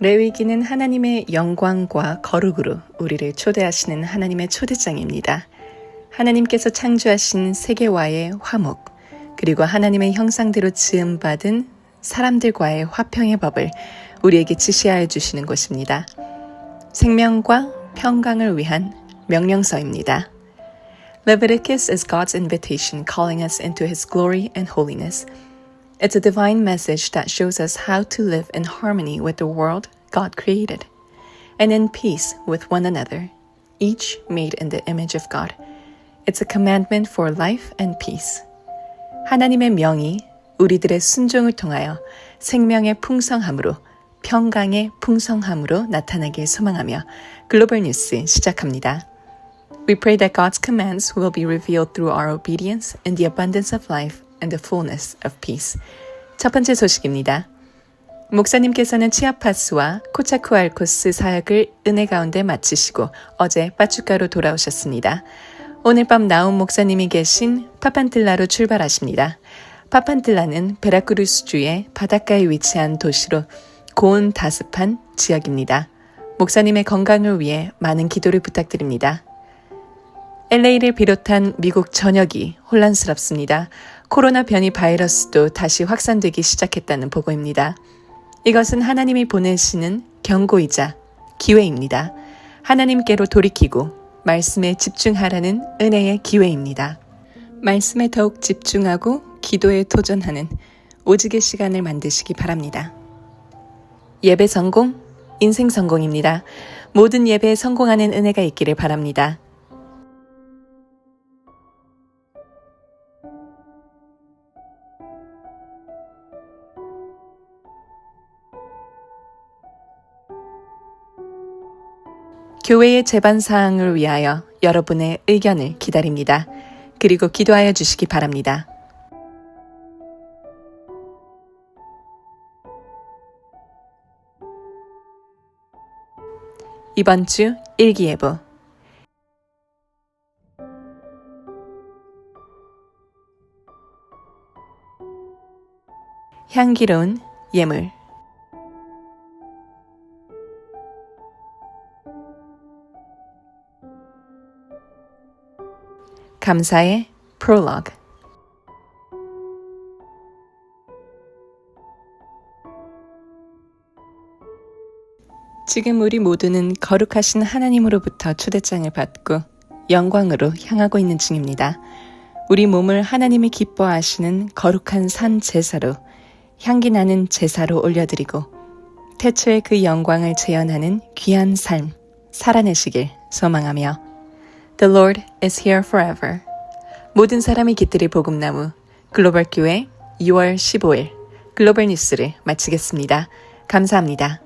레위기는 하나님의 영광과 거룩으로 우리를 초대하시는 하나님의 초대장입니다. 하나님께서 창조하신 세계와의 화목, 그리고 하나님의 형상대로 지음받은 사람들과의 화평의 법을 우리에게 지시하여 주시는 곳입니다. 생명과 평강을 위한 명령서입니다. Leviticus is God's invitation calling us into His glory and holiness. It's a divine message that shows us how to live in harmony with the world God created and in peace with one another, each made in the image of God. It's a commandment for life and peace. 하나님의 명이 우리들의 순종을 통하여 생명의 풍성함으로 평강의 풍성함으로 나타나길 소망하며 글로벌 뉴스 시작합니다. We pray that God's commands will be revealed through our obedience in the abundance of life and the fullness of peace. 첫 번째 소식입니다. 목사님께서는 치아파스와 코차쿠알코스 사역을 은혜 가운데 마치시고 어제 빠쭈가로 돌아오셨습니다. 오늘 밤 나온 목사님이 계신 파판틀라로 출발하십니다. 파판틀라는 베라크루스 주의 바닷가에 위치한 도시로 고온 다습한 지역입니다. 목사님의 건강을 위해 많은 기도를 부탁드립니다. LA를 비롯한 미국 전역이 혼란스럽습니다. 코로나 변이 바이러스도 다시 확산되기 시작했다는 보고입니다. 이것은 하나님이 보내시는 경고이자 기회입니다. 하나님께로 돌이키고 말씀에 집중하라는 은혜의 기회입니다. 말씀에 더욱 집중하고 기도에 도전하는 오직의 시간을 만드시기 바랍니다. 예배 성공, 인생 성공입니다. 모든 예배에 성공하는 은혜가 있기를 바랍니다. 교회의 제반 사항을 위하여 여러분의 의견을 기다립니다. 그리고 기도하여 주시기 바랍니다. 이번 주 일기예보 향기로운 예물 감사의 프롤로그 지금 우리 모두는 거룩하신 하나님으로부터 초대장을 받고 영광으로 향하고 있는 중입니다. 우리 몸을 하나님이 기뻐하시는 거룩한 산 제사로 향기 나는 제사로 올려드리고 태초의 그 영광을 재현하는 귀한 삶 살아내시길 소망하며 The Lord is here forever. 모든 사람이 깃들이 복음나무 글로벌 교회 6월 15일 글로벌 뉴스를 마치겠습니다. 감사합니다.